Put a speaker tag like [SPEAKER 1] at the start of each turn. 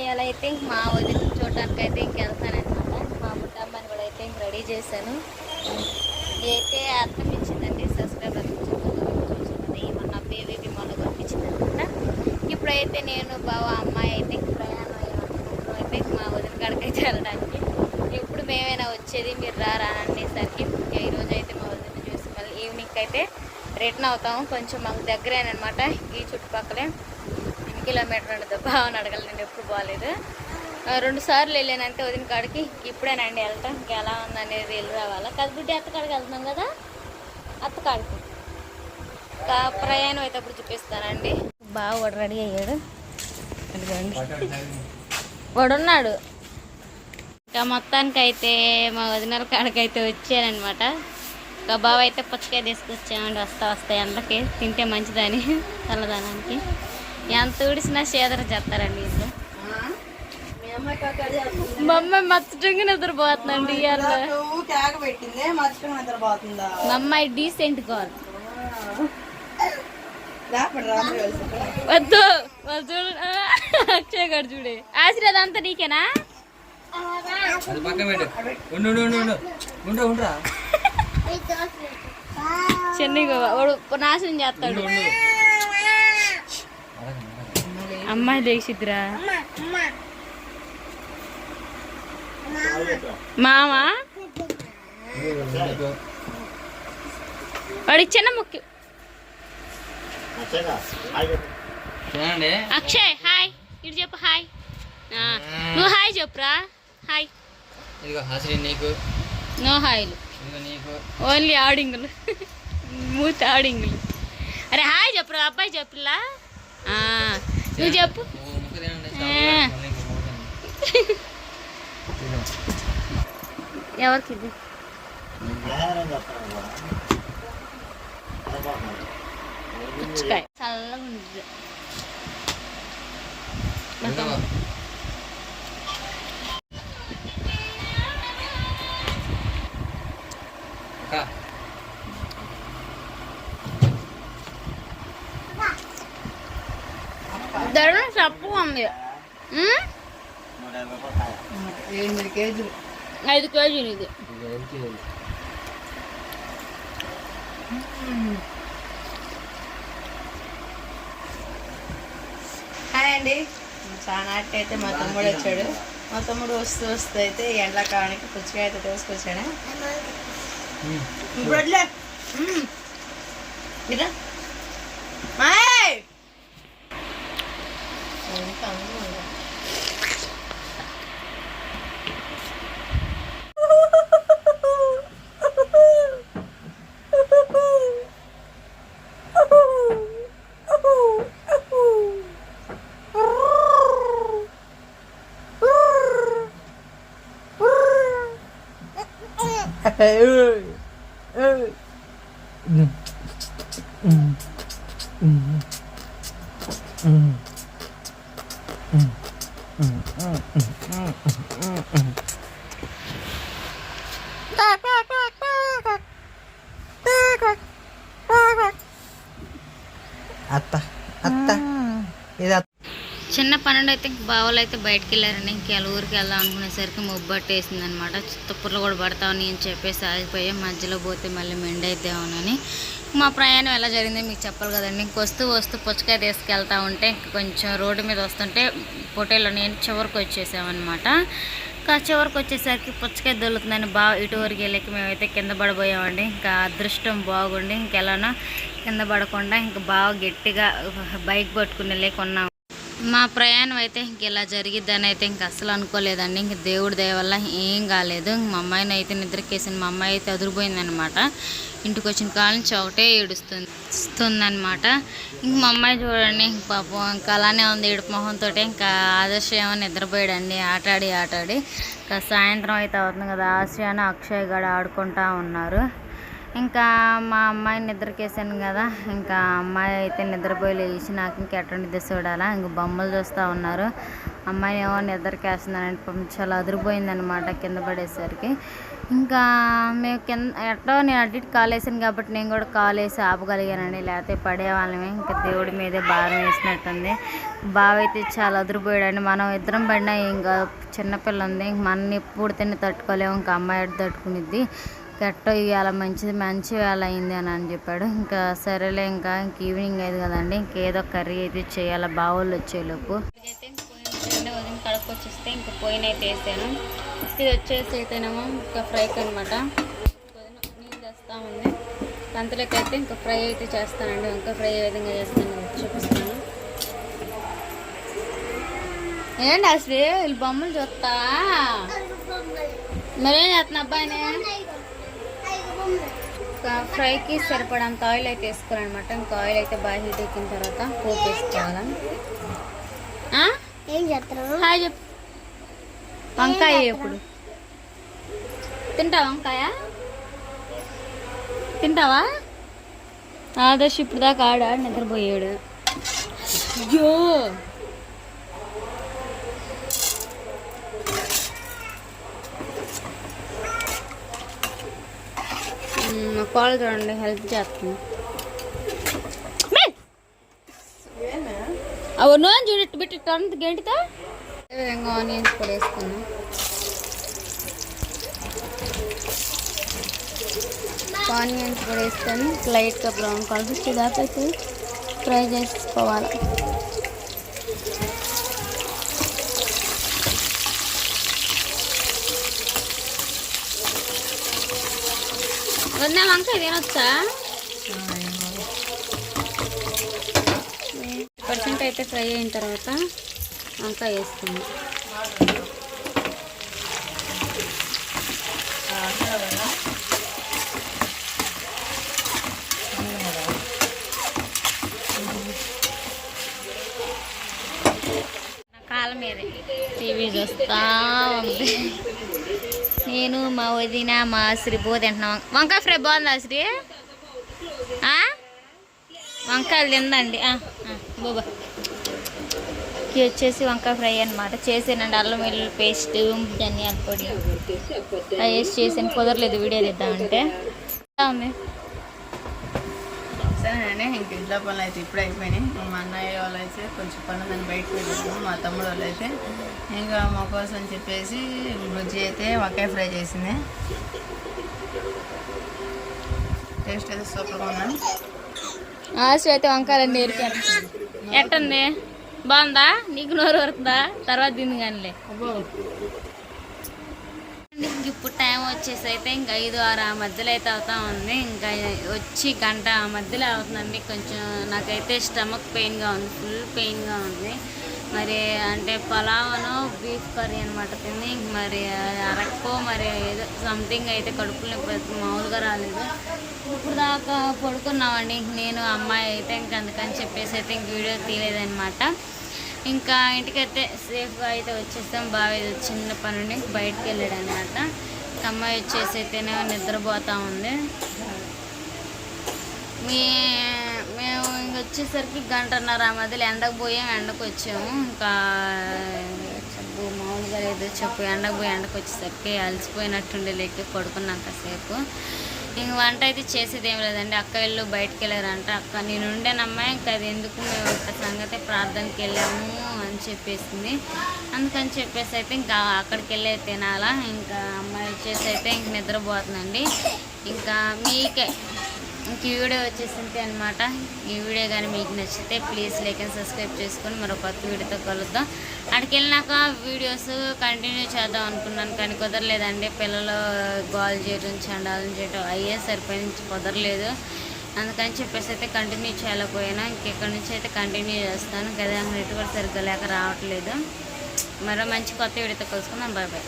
[SPEAKER 1] ఇవాళ అయితే మా వదిన చూడటానికి అయితే ఇంక వెళ్తానన్నమాట మా బుట్టమ్మని కూడా అయితే ఇంక రెడీ చేశాను. అయితే అర్థం ఇచ్చిందండి సబ్స్క్రైబర్ చూసింది మొన్న బేబీకి మొన్న పంపించింది అనమాట ఇప్పుడైతే నేను బావ అమ్మాయి అయితే ప్రయాణం అయితే మా వదిన కాడికి అయితే వెళ్ళడానికి. ఎప్పుడు మేమైనా వచ్చేది మీరు రారా అనేసరికి ఈరోజు అయితే మా వదిన చూసి మళ్ళీ ఈవినింగ్ అయితే రిటర్న్ అవుతాము. కొంచెం మాకు దగ్గరేనమాట ఈ చుట్టుపక్కలే. కిలోమీటర్ ఉండదు బావని అడగాలి నేను ఎప్పుడు బాగాలేదు రెండు సార్లు వెళ్ళానంటే వదిన కాడికి ఇప్పుడేనండి వెళ్ళటం? ఇంకా ఎలా ఉందనేది వెళ్ళి రావాలా? కదిబుడ్డి అత్త కాడికి వెళ్తున్నాం కదా? అత్త కాడికి. ప్రయాణం అయితే అప్పుడు చూపిస్తానండి. బాగా వాడు రెడీ అయ్యాడు. వడున్నాడు వాడున్నాడు. ఇంకా మొత్తానికి అయితే మా వదినల కాడికైతే వచ్చానమాట ఇంకా బావ అయితే పుచ్చకాయ తీసుకొచ్చామండి వస్తా వస్తాయి ఎండకి తింటే మంచిదని చల్లదనానికి ఎంత ఊడిసినా సేదర చేస్తారండి ఇంట్లో. మా అమ్మాయి మచ్చటంగా నిద్రపోతుందండి మా అమ్మాయి డీసెంట్ కాల్. వద్దు చూడు అక్షయ్ గారు చూడే. ఆశీర్వాద్ అంతా నీకేనా? చెన్నైగా వాడు నాశనం చేస్తాడు. అమ్మాయి లేచిద్దిరా. మామ వాడు చిన్న ముఖ్యం అక్షయ్ హాయ్. ఇటు చెప్పు హాయ్. ఆ, నువ్వు హాయ్ చెప్పురా. హాయ్.
[SPEAKER 2] నీకు.
[SPEAKER 1] నో హాయ్లు.
[SPEAKER 2] ఇదిగో నీకు.
[SPEAKER 1] ఓన్లీ ఆడింగులు. మూత ఆడింగులు. అరే హాయ్ చెప్పురా అబ్బాయి చెప్పులా నువ్వు చెప్పు
[SPEAKER 2] నువ్వు ముక్క తినండి
[SPEAKER 1] ఏ.
[SPEAKER 2] మళ్ళీ ఇంకో ముక్క తిను. ఇదిగో.
[SPEAKER 1] ఎవరికి ఇది పుచ్చకాయ చల్లగా ఉంది
[SPEAKER 3] ఎనిమిది కేజీలు.
[SPEAKER 1] ఐదు కేజీలు ఇది.
[SPEAKER 3] హాయ్ అండి. చాలా అయితే మా తమ్ముడు వచ్చాడు. మా తమ్ముడు వస్తూ వస్తూ అయితే ఎండాకాలానికి పుచ్చకాయ అయితే తీసుకొచ్చాడు.
[SPEAKER 2] ఉమ్.
[SPEAKER 3] ఇప్పుడు వదిలే. మ్మ్. ఇరా. మాయ్. ఎంత అందంగా
[SPEAKER 1] చిన్న పన్నెండు అయితే బావలు అయితే బయటకు వెళ్ళారండి ఇంకెళ్ళ ఊరికి వెళ్దాం అనుకునేసరికి ముబ్బట్టేసింది అనమాట తుప్పర్లు కూడా పడతామని అని చెప్పేసి ఆగిపోయాం మధ్యలో పోతే మళ్ళీ మెండైద్దామని మా ప్రయాణం ఎలా జరిగిందో మీకు చెప్పాలి కదండి. ఇంక వస్తూ వస్తూ పుచ్చకాయ తీసుకెళ్తా ఉంటే కొంచెం రోడ్డు మీద వస్తుంటే పొటేలో నేను చివరికి వచ్చేసామన్నమాట ఇంకా చివరికి వచ్చేసరికి పుచ్చకాయ దొరుకుతుందని బాగా ఇటువరకు వెళ్ళకి మేమైతే కింద పడబోయామండి ఇంకా అదృష్టం బాగుండి ఇంకెలానో కింద పడకుండా ఇంకా బాగా గట్టిగా బైక్ పట్టుకుని వెళ్ళి కొన్నాం. మా ప్రయాణం అయితే ఇంక ఇలా జరిగిద్దని అయితే ఇంక అస్సలు అనుకోలేదండి. ఇంక దేవుడి దయ వల్ల ఏం కాలేదు. ఇంక మా అమ్మాయిని అయితే నిద్రకేసింది. మా అమ్మాయి అయితే అదిరిపోయిందనమాట. ఇంటికి వచ్చిన కాల నుంచి ఒకటే ఏడుస్తుంది ఇస్తుందనమాట ఇంక మా అమ్మాయి చూడండి ఇంక పాపం ఇంకా అలానే ఉంది. ఏడుపు మొహంతో ఇంకా ఆదర్శ ఏమో నిద్రపోయాడండి. ఆటాడి ఆటాడి. ఇంకా సాయంత్రం అయితే అవుతుంది కదా. ఆశయాను అక్షయ్ గడ ఆడుకుంటా ఉన్నారు. ఇంకా మా అమ్మాయిని నిద్రకేసాను కదా ఇంకా అమ్మాయి అయితే నిద్రపోయి లేచి నాకు ఇంక దిశ చూడాలా ఇంక బొమ్మలు చూస్తూ ఉన్నారు. అమ్మాయిని ఏమో నిద్రకేస్తున్నానంటే పాపం చాలా అదిరిపోయిందనమాట కింద పడేసరికి. ఇంకా మేము కింద ఎట్టో నేను అటు కాల్ వేసాను కాబట్టి నేను కూడా కాల్ వేసి ఆపగలిగానండి లేకపోతే పడేవాళ్ళమే. ఇంకా దేవుడి మీదే భారం వేసినట్టుంది. బావ అయితే చాలా అదిరిపోయాడండి. మనం ఇద్దరం పడినా ఇంకా చిన్నపిల్ల ఉంది. ఇంక మన ఎప్పుడు తిని తట్టుకోలేము ఇంకా అమ్మాయి తట్టుకునిద్ది. గట్టో ఇవాళ మంచిది మంచి వేళ అయింది అని అని చెప్పాడు. ఇంకా సరేలే ఇంకా ఇంక ఈవినింగ్ అయింది కదండి ఇంకేదో కర్రీ అయితే చేయాలి బావోళ్ళు వచ్చేలోపు. అయితే వదిన కడప వచ్చేస్తే ఇంకా పోయిన అయితే వేసాను. ఇది వచ్చేసి అయితేనేమో ఇంకా ఫ్రైకి అనమాట నీళ్ళు తెస్తా ఉంది. అంతలోకి అయితే ఇంకా ఫ్రై అయితే చేస్తానండి. ఇంకా ఫ్రై ఏ విధంగా చేస్తాను చూపిస్తాను. ఏంటి అసలు వీళ్ళు బొమ్మలు చూస్తా? మరేం చేస్తున్నా అబ్బాయిని ఫ్రైకి సరిపడంత ఆయిల్ అయితే వేసుకోవాలన్నమాట. ఇంకా ఆయిల్ అయితే బాగా హీట్ ఎక్కిన తర్వాత పోపు వేసుకోవాలి?
[SPEAKER 4] ఏం చేస్తున్నావు
[SPEAKER 1] హాయ్ చెప్పు వంకాయ ఎప్పుడు? తింటావా వంకాయ? తింటావా? ఆదర్శ్ ఇప్పుడు దాకా ఆడ నిద్రపోయాడు. అయ్యో! కాల్ చూడండి హెల్ప్ చేస్తుంది. అవును చూడట్టు పెట్టి టర్న్ గంటితో. విధంగా ఆనియన్స్ కూడా వేసుకున్నాం ఆనియన్స్ కూడా వేసుకొని లైట్గా బ్రౌన్ కలర్ అయితే ఫ్రై చేసుకోవాలి వద్దా వంకాయ తినొచ్చా? పర్సెంట్ అయితే ఫ్రై అయిన తర్వాత వంకాయ వేస్తుంది కాలం మీద టీవీ చూస్తా ఉంది. నేను మా వదిన మా శ్రీ బో తింటున్నాం వంకాయ ఫ్రై బాగుందా శ్రీ వంకాయలు తిందండి. బాబా ఇది వచ్చేసి వంకాయ ఫ్రై అనమాట చేసానండి అల్లం వెల్లుల్లి పేస్ట్ ధనియాల పొడి. అవి వేసి చేసాను. కుదరలేదు వీడియో తీద్దామంటే. ఉంది?
[SPEAKER 3] సరేనండి ఇంక ఇంట్లో పనులు అయితే ఇప్పుడు అయిపోయినాయి. మా అన్నయ్య వాళ్ళు అయితే కొంచెం పనులు దాన్ని బయటకు వెళ్ళాము మా తమ్ముడు వాళ్ళు అయితే ఇంకా మా కోసం చెప్పేసి బుజ్జి అయితే వంకాయ ఫ్రై చేసింది. టేస్ట్ అయితే సూపర్గా ఉంది?
[SPEAKER 1] ఆశ అయితే వంకాయలు నేర్పారు ఎట్టుంది? బాగుందా? నీకు నోరు వరుతుందా తర్వాత తింది కానిలే ఇప్పుడు టైం వచ్చేసి అయితే ఇంకా ఐదు ఆరు ఆ మధ్యలో అయితే అవుతా ఉంది. ఇంకా వచ్చి గంట ఆ మధ్యలో అవుతుందండి. కొంచెం నాకైతే స్టమక్ పెయిన్గా ఉంది. ఫుల్ పెయిన్గా ఉంది. మరి అంటే పలావను బీఫ్ కర్రీ అనమాట తిని మరి అది అరక్కో మరి ఏదో సంథింగ్ అయితే కడుపులో నొప్పి మామూలుగా రాలేదు. ఇప్పుడు దాకా పడుకున్నామండి. నేను అమ్మాయి అయితే ఇంక అందుకని చెప్పేసి అయితే ఇంక వీడియో తీయలేదనమాట ఇంకా ఇంటికైతే సేఫ్గా అయితే వచ్చేస్తాం. బాగా చిన్న పని ఉండి బయటకు వెళ్ళాడు అనమాట అమ్మాయి వచ్చేసి అయితేనే నిద్రపోతూ ఉంది. మీ మేము ఇంక వచ్చేసరికి గంటన్నర ఆ మధ్యలో ఎండకు పోయాం ఎండకు వచ్చాము. ఇంకా చెప్పు మామూలుగా లేదు చెప్పు ఎండకు పోయి ఎండకు వచ్చేసరికి అలసిపోయినట్టుండే లేక పడుకున్నాం కాసేపు ఇంక వంట అయితే చేసేది ఏం లేదండి. అక్క వెళ్ళు బయటకు వెళ్ళారంట. అక్క నేను ఉండేనమ్మా ఇంకా అది ఎందుకు మేము ఒక సంగతి ప్రార్థనకి వెళ్ళాము అని చెప్పేసింది. అందుకని చెప్పేసి అయితే ఇంకా అక్కడికి వెళ్ళే తినాలా. ఇంకా అమ్మాయి వచ్చేసి అయితే ఇంక నిద్రపోతుందండి. ఇంకా మీకే ఇంక ఈ వీడియో వచ్చేసింది అనమాట ఈ వీడియో కానీ మీకు నచ్చితే ప్లీజ్ లైక్ అండ్ సబ్స్క్రైబ్ చేసుకొని మరో కొత్త వీడియోతో కలుద్దాం. అక్కడికి వెళ్ళినాక వీడియోస్ కంటిన్యూ చేద్దాం అనుకున్నాను కానీ కుదరలేదండి. పిల్లలు గోల్ చేయడం చండాలం చేయడం అయ్యే సరిపోయి కుదరలేదు. అందుకని చెప్పేసి అయితే కంటిన్యూ చేయలేకపోయినా. ఇంకెక్కడి నుంచి అయితే కంటిన్యూ చేస్తాను. కదా నెట్ కూడా సరిగ్గా లేక రావట్లేదు. మరో మంచి కొత్త వీడియోతో కలుసుకుందాం. Bye bye.